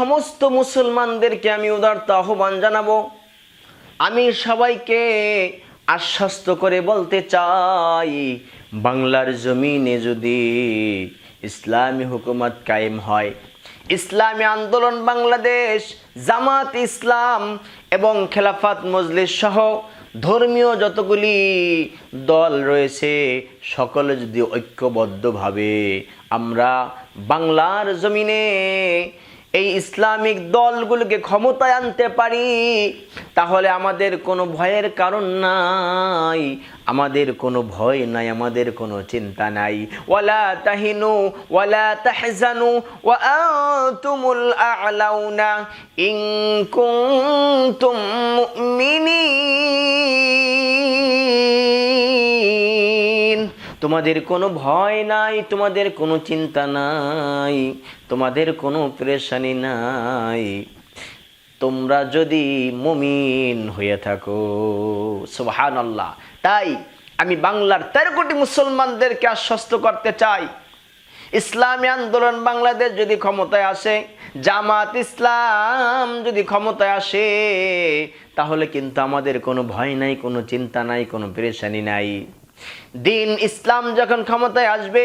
সমস্ত মুসলমানদেরকে আমি উদারত আহ্বান জানাব। আমি সবাইকে আশ্বস্ত করে বলতে চাই, বাংলার জমিনে যদি ইসলামী হুকুমত কায়েম হয়, ইসলামী আন্দোলন বাংলাদেশ, জামাত ইসলাম এবং খেলাফাত মজলিস সহ ধর্মীয় যতগুলি দল রয়েছে, সকলে যদি ঐক্যবদ্ধভাবে আমরা বাংলার জমিনে এই ইসলামিক দলগুলোকে ক্ষমতায় আনতে পারি, তাহলে আমাদের কোনো ভয়ের কারণ নাই, আমাদের কোনো ভয় নাই, আমাদের কোনো চিন্তা নাই। ওয়ালা তাহিনু, ওয়ালা তাহজানু, ওয়া আনতুমুল আ'লাউনা, ইন কুনতুম মুমিনিন। তোমাদের কোনো ভয় নাই, তোমাদের কোনো চিন্তা নাই, তোমাদের কোনো প্রেশানি নাই। তোমরা যদি মুমিন হয়ে থাকো সুবহান আল্লাহ তাই আমি বাংলার তেরো কোটি মুসলমানদেরকে আশ্বস্ত করতে চাই। ইসলামী আন্দোলন বাংলাদেশ যদি ক্ষমতায় আসে, জামাত ইসলাম যদি ক্ষমতায় আসে, তাহলে কিন্তু আমাদের কোনো ভয় নাই, কোনো চিন্তা নাই, কোনো পেরেশানি নাই। দিন ইসলাম যখন ক্ষমতায় আসবে,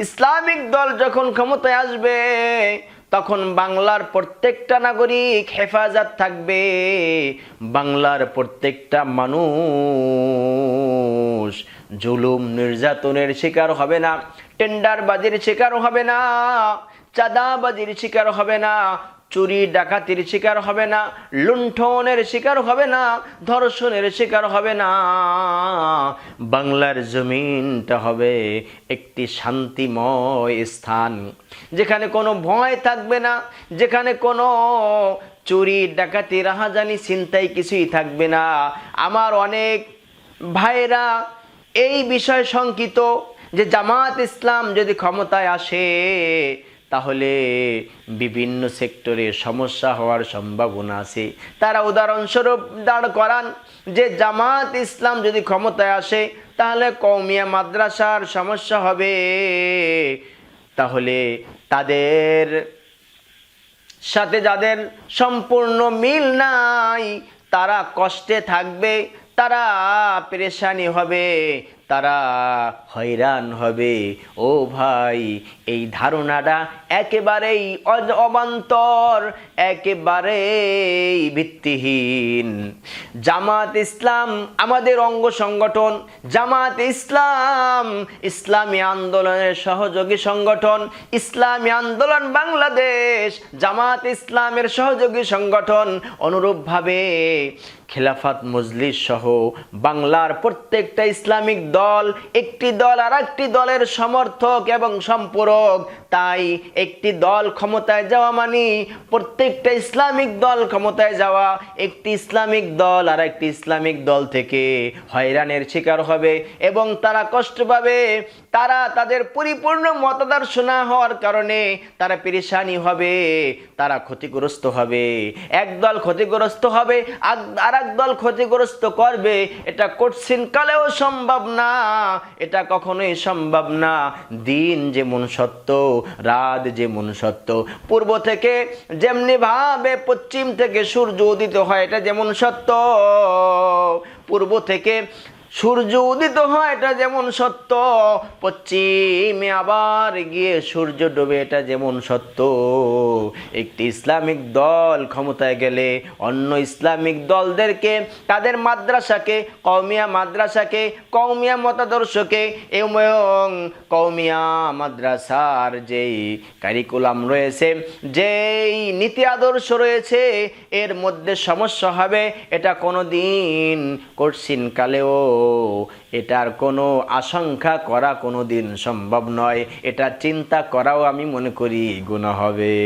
ইসলামিক দল যখন ক্ষমতায় আসবে, তখন বাংলার প্রত্যেকটা নাগরিক হেফাজত থাকবে, বাংলার প্রত্যেকটা মানুষ। জুলুম নির্যাতনের শিকার হবে না, টেন্ডারবাজির শিকার হবে না, চাঁদাবাজির শিকার হবে না চুরি, ডাকাতির শিকার হবে না, লুণ্ঠনের শিকার হবে না, ধর্ষণের শিকার হবে না। বাংলার জমিনটা হবে একটি শান্তিময় স্থান, যেখানে কোনো ভয় থাকবে না, যেখানে কোনো চুরি, ডাকাতি, রাহাজানি চিন্তাই কিছুই থাকবে না। আমার অনেক ভাইরা এই বিষয় শঙ্কিত যে জামাত ইসলাম যদি ক্ষমতায় আসে তাহলে বিভিন্ন সেক্টরে সমস্যা হওয়ার সম্ভাবনা আছে। তারা উদাহরণস্বরূপ দাঁড় করান যে জামাত ইসলাম যদি ক্ষমতায় আসে, তাহলে কৌমিয়া মাদ্রাসার সমস্যা হবে। তাহলে তাদের সাথে যাদের সম্পূর্ণ মিল নাই, তারা কষ্টে থাকবে, তারা পেরেশানি হবে। তারা হয়রান হবে। ও ভাই, এই ধারণাটা একেবারেই অবান্তর, একেবারেই ভিত্তিহীন। জামাত ইসলাম আমাদের অঙ্গ সংগঠন। জামাত ইসলাম ইসলামী আন্দোলনের সহযোগী সংগঠন। ইসলামী আন্দোলন বাংলাদেশ জামাত ইসলামের সহযোগী সংগঠন। অনুরূপভাবে খেলাফাত মজলিস সহ বাংলার প্রত্যেকটা ইসলামিক দল একটি দল আর একটি দলের সমর্থক এবং সম্পূরক। তাই একটি দল ক্ষমতায় যাওয়া মানে প্রত্যেকটা ইসলামিক দল ক্ষমতায় যাওয়া। একটি ইসলামিক দল আর একটি ইসলামিক দল থেকে হয়রানের শিকার হবে এবং তারা কষ্ট পাবে। তারা তাদের পরিপূর্ণ মতাদর্শ না হওয়ার কারণে তারা পেরেশানি হবে, তারা ক্ষতিগ্রস্ত হবে। এক দল ক্ষতিগ্রস্ত হবে আর এক দল ক্ষতিগ্রস্ত করবে। এটা কঠিন কালেও সম্ভব না, এটা কখনোই সম্ভব না। দিন যেমন সত্য রাত যেমন সত্য। পূর্ব থেকে যেমনি ভাবে পশ্চিম থেকে সূর্য উদিত হয়, এটা যেমন সত্য। পূর্ব থেকে সূর্য উদিত হয় এটা যেমন সত্য, পশ্চিমে আবার গিয়ে সূর্য ডোবে এটা যেমন সত্য। একটি ইসলামিক দল ক্ষমতায় গেলে অন্য ইসলামিক দলদেরকে, তাদের মাদ্রাসাকে কৌমিয়া মাদ্রাসাকে কৌমিয়া মতাদর্শকে, এবং কৌমিয়া মাদ্রাসার যেই কারিকুলাম রয়েছে, যেই নীতি আদর্শ রয়েছে, এর মধ্যে সমস্যা হবে, এটা কোনো দিন কঠিন কালেও এটার কোনো আশঙ্কা করা কোনো দিন সম্ভব নয়। এটা চিন্তা করাও আমি মনে করি গুণ হবে।